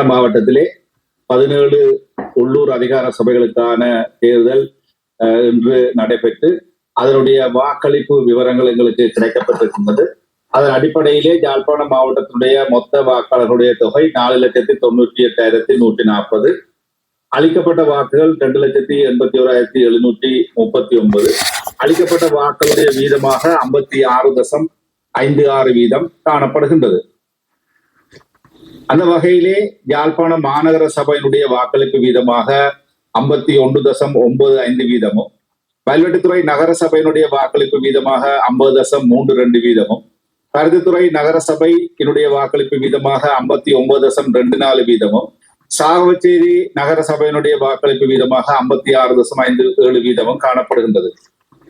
மாவட்டத்திலே பதினேழு உள்ளூர் அதிகார சபைகளுக்கான தேர்தல் இன்று நடைபெற்று அதனுடைய வாக்களிப்பு விவரங்கள் எங்களுக்கு கிடைக்கப்பட்டிருக்கின்றது. அதன் அடிப்படையிலே யாழ்ப்பாணம் மாவட்டத்தினுடைய மொத்த வாக்காளர்களுடைய தொகை நாலு லட்சத்தி தொண்ணூற்றி எட்டாயிரத்தி நூற்றி நாற்பது. அளிக்கப்பட்ட வாக்குகள் ரெண்டு லட்சத்தி எண்பத்தி ஓராயிரத்தி எழுநூற்றி முப்பத்தி ஒன்பது. அளிக்கப்பட்ட வாக்களுடைய வீதமாக ஐம்பத்தி ஆறு தசம் ஐந்து ஆறு வீதம் காணப்படுகின்றது. அந்த வகையிலே யாழ்ப்பாணம் மாநகர சபையினுடைய வாக்களிப்பு வீதமாக ஐம்பத்தி ஒன்று தசம் ஒன்பது ஐந்து வீதமும் வல்வெட்டித்துறை நகர சபையினுடைய வாக்களிப்பு வீதமாக ஐம்பது தசம் மூன்று ரெண்டு வீதமும் பருத்தித்துறை நகர சபையினுடைய வாக்களிப்பு வீதமாக ஐம்பத்தி ஒன்பது தசம் ரெண்டு நாலு வீதமும் சாகவச்சேரி நகர சபையினுடைய வாக்களிப்பு வீதமாக ஐம்பத்தி ஆறு தசம் ஐந்து ஏழு வீதமும் காணப்படுகின்றது.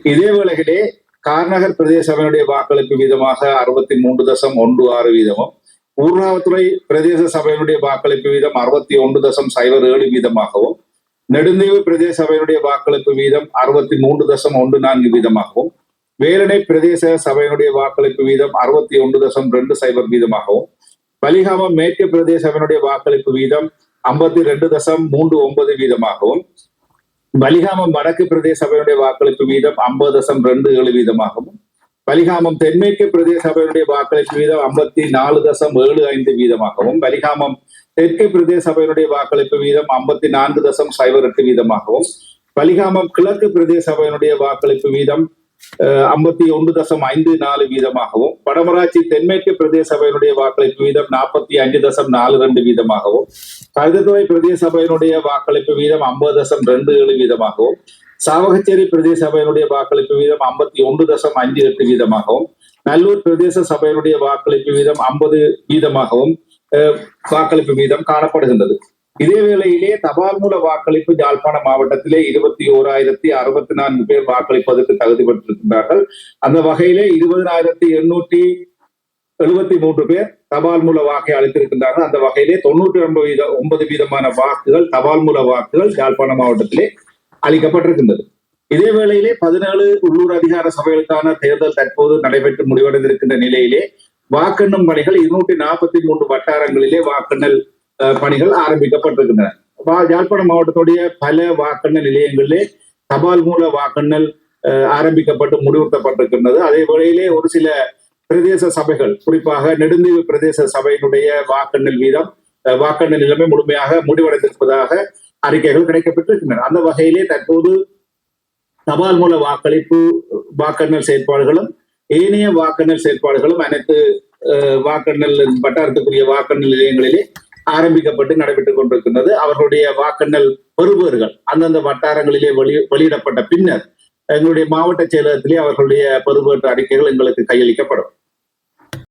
இதே வேளையிலே கார்நகர் பிரதேச சபையினுடைய வாக்களிப்பு வீதமாக அறுபத்தி மூன்று தசம் ஒன்று ஆறு வீதமும் ஊர்காவத்துறை பிரதேச சபையினுடைய வாக்களிப்பு வீதம் அறுபத்தி ஒன்று தசம் சைபர் ஏழு வீதமாகவும் நெடுந்தீவு பிரதேச சபையினுடைய வாக்களிப்பு வீதம் அறுபத்தி மூன்று தசம் ஒன்று நான்கு வீதமாகவும் வேலனை பிரதேச சபையினுடைய வாக்களிப்பு வீதம் அறுபத்தி ஒன்று தசம் ரெண்டு சைபர் வீதமாகவும் பலிகாமம் மேற்கு பிரதேச சபையினுடைய வாக்களிப்பு வீதம் ஐம்பத்தி ரெண்டு தசம் மூன்று ஒன்பது வீதமாகவும் பலிகாமம் வடக்கு பிரதேச சபையினுடைய வாக்களிப்பு வீதம் ஐம்பது தசம் ரெண்டு ஏழு வீதமாகவும் பலிகாமம் தென்மேற்கு பிரதேச சபையினுடைய வாக்களிப்பு வீதம் ஐம்பத்தி நாலு தசம் ஏழு ஐந்து வீதமாகவும் பலிகாமம் தெற்கு பிரதேச சபையினுடைய வாக்களிப்பு வீதம் ஐம்பத்தி நான்கு தசம் சைபர் எட்டு வீதமாகவும் பலிகாமம் கிழக்கு பிரதேச சபையினுடைய வாக்களிப்பு வீதம் ஐம்பத்தி ஒன்று தசம் ஐந்து நாலு வீதமாகவும் வடமராட்சி தென்மேற்கு பிரதேச சபையினுடைய வாக்களிப்பு வீதம் நாற்பத்தி அஞ்சு தசம் நாலு ரெண்டு வீதமாகவும் கருதுத்துறை பிரதேச சபையினுடைய வாக்களிப்பு வீதம் ஐம்பது தசம் ரெண்டு ஏழு வீதமாகவும் சாவகச்சேரி பிரதேச சபையினுடைய வாக்களிப்பு வீதம் ஐம்பத்தி ஒன்று தசம் அஞ்சு எட்டு வீதமாகவும் நல்லூர் பிரதேச சபையினுடைய வாக்களிப்பு வீதம் ஐம்பது வீதமாகவும் அஹ், வாக்களிப்பு வீதம் காணப்படுகின்றது. இதே வேளையிலே தபால் மூல வாக்களிப்பு யாழ்ப்பாண மாவட்டத்திலே இருபத்தி ஓராயிரத்தி அறுபத்தி நான்கு பேர் வாக்களிப்பதற்கு தகுதி பெற்றிருக்கின்றார்கள். அந்த வகையிலே இருபதாயிரத்தி எண்ணூற்றி எழுபத்தி மூன்று பேர் தபால் மூல வாக்கை அளித்திருக்கின்றார்கள். அந்த வகையிலே தொண்ணூற்றி ஒன்பது வீத ஒன்பது வீதமான வாக்குகள் தபால் மூல வாக்குகள் யாழ்ப்பாண மாவட்டத்திலே அளிக்கப்பட்டிருக்கின்றது. இதே வேளையிலே பதினேழு உள்ளூர் அதிகார சபைகளுக்கான தேர்தல் தற்போது நடைபெற்று முடிவடைந்திருக்கின்ற நிலையிலே வாக்கெண்ணும் பணிகள் இருநூற்றி நாற்பத்தி மூன்று வட்டாரங்களிலே வாக்கெண்ணல் பணிகள் ஆரம்பிக்கப்பட்டிருக்கின்றன யாழ்ப்பாணம் மாவட்டத்துடைய பல வாக்கெண்ணல் நிலையங்களிலே தபால் மூல வாக்கெண்ணல் ஆரம்பிக்கப்பட்டு முடிவுறுத்தப்பட்டிருக்கின்றது அதே வேளையிலே ஒரு சில பிரதேச சபைகள் குறிப்பாக நெடுந்தீவு பிரதேச சபையினுடைய வாக்கெண்ணல் வீதம் அஹ், வாக்கெண்ணல் நிலைமை முழுமையாக முடிவடைந்திருப்பதாக அறிக்கைகள் கிடைக்கப்பட்டிருக்கின்றன அந்த வகையிலே தற்போது தபால் மூல வாக்களிப்பு வாக்கெண்ணல் செயற்பாடுகளும் ஏனைய வாக்கெண்ணல் செயற்பாடுகளும் அனைத்து அஹ், வாக்கெண்ணல் வட்டாரத்துக்குரிய வாக்கெண்ணல் நிலையங்களிலே ஆரம்பிக்கப்பட்டு நடைபெற்றுக் கொண்டிருக்கின்றது. அவர்களுடைய வாக்கெண்ணல் பெறுபவர்கள் அந்தந்த வட்டாரங்களிலே வெளி வெளியிடப்பட்ட பின்னர் எங்களுடைய மாவட்ட செயலகத்திலே அவர்களுடைய பெறுபேற்ற அறிக்கைகள் எங்களுக்கு கையளிக்கப்படும்.